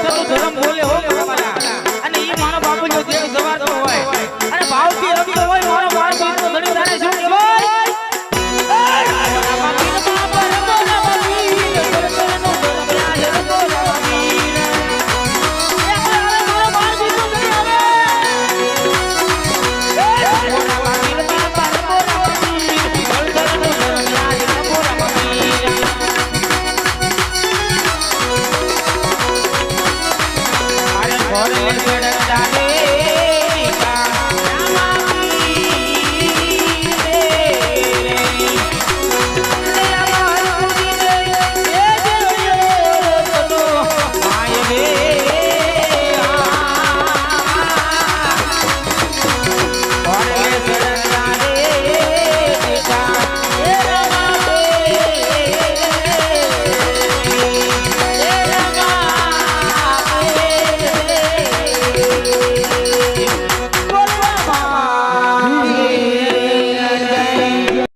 થતો ધર્મ બોલે હો અને એ મારો બાપુ જો દેવ સવાર હોય. અને ભાવથી રમી